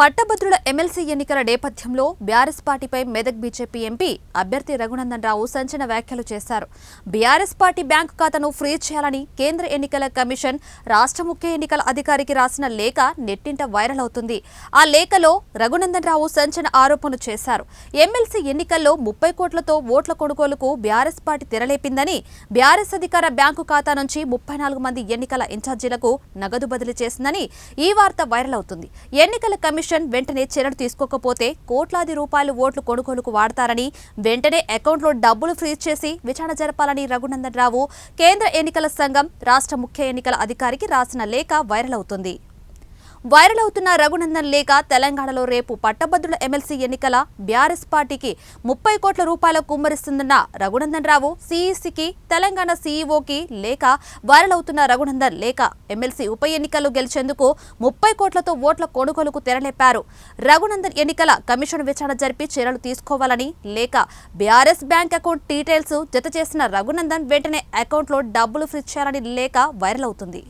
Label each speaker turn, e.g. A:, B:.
A: పట్టభద్రుల ఎమ్మెల్సీ ఎన్నికల నేపథ్యంలో బీఆర్ఎస్ పార్టీపై మెదక్ బీజేపీ ఎంపీ అభ్యర్థి రఘునందన్ రావు సంచలన వ్యాఖ్యలు చేశారు. బీఆర్ఎస్ పార్టీ బ్యాంకు ఖాతాను ఫ్రీజ్ చేయాలని కేంద్ర ఎన్నికల కమిషన్ రాష్ట్ర ముఖ్య ఎన్నికల అధికారికి రాసిన లేఖ నెట్టింట వైరల్ అవుతుంది. ఆ లేఖలో రఘునందన్ రావు సంచలన ఆరోపణలు చేశారు. ఎమ్మెల్సీ ఎన్నికల్లో ముప్పై కోట్లతో ఓట్ల కొనుగోలుకు బీఆర్ఎస్ పార్టీ తెరలేపిందని బీఆర్ఎస్ అధికార బ్యాంకు ఖాతా నుంచి ముప్పై నాలుగు మంది ఎన్నికల ఇన్ఛార్జీలకు నగదు బదిలీ చేసిందని ఈ వార్త వైరల్ అవుతుంది. ఎన్నికల కమిషన్ వెంటనే చర్యలు తీసుకోకపోతే కోట్లాది రూపాయలు ఓట్లు కొనుగోలుకు వాడతారని వెంటనే అకౌంట్లో డబ్బులు ఫ్రీజ్ చేసి విచారణ జరపాలని రఘునందన్ రావు కేంద్ర ఎన్నికల సంఘం రాష్ట్ర ముఖ్య ఎన్నికల అధికారికి రాసిన లేఖ వైరల్ అవుతుంది. వైరల్ అవుతున్న రఘునందన్ లేఖ తెలంగాణలో రేపు పట్టభద్రుల ఎమ్మెల్సీ ఎన్నికల బీఆర్ఎస్ పార్టీకి ముప్పై కోట్ల రూపాయల కుమ్మరిస్తుందన్న రఘునందన్ రావు సీఈసీకి తెలంగాణ సీఈఓకి లేఖ వైరల్ అవుతున్న రఘునందన్ లేఖ ఎమ్మెల్సీ ఉప ఎన్నికల్లో గెలిచేందుకు ముప్పై కోట్లతో ఓట్ల కొనుగోలుకు తెరలేపారు. రఘునందన్ ఎన్నికల కమిషన్ విచారణ జరిపి చర్యలు తీసుకోవాలని లేక బీఆర్ఎస్ బ్యాంక్ అకౌంట్ డీటెయిల్స్ జత చేసిన రఘునందన్ వెంటనే అకౌంట్లో డబ్బులు ఫ్రీజ్ చేయాలని లేక వైరల్ అవుతుంది.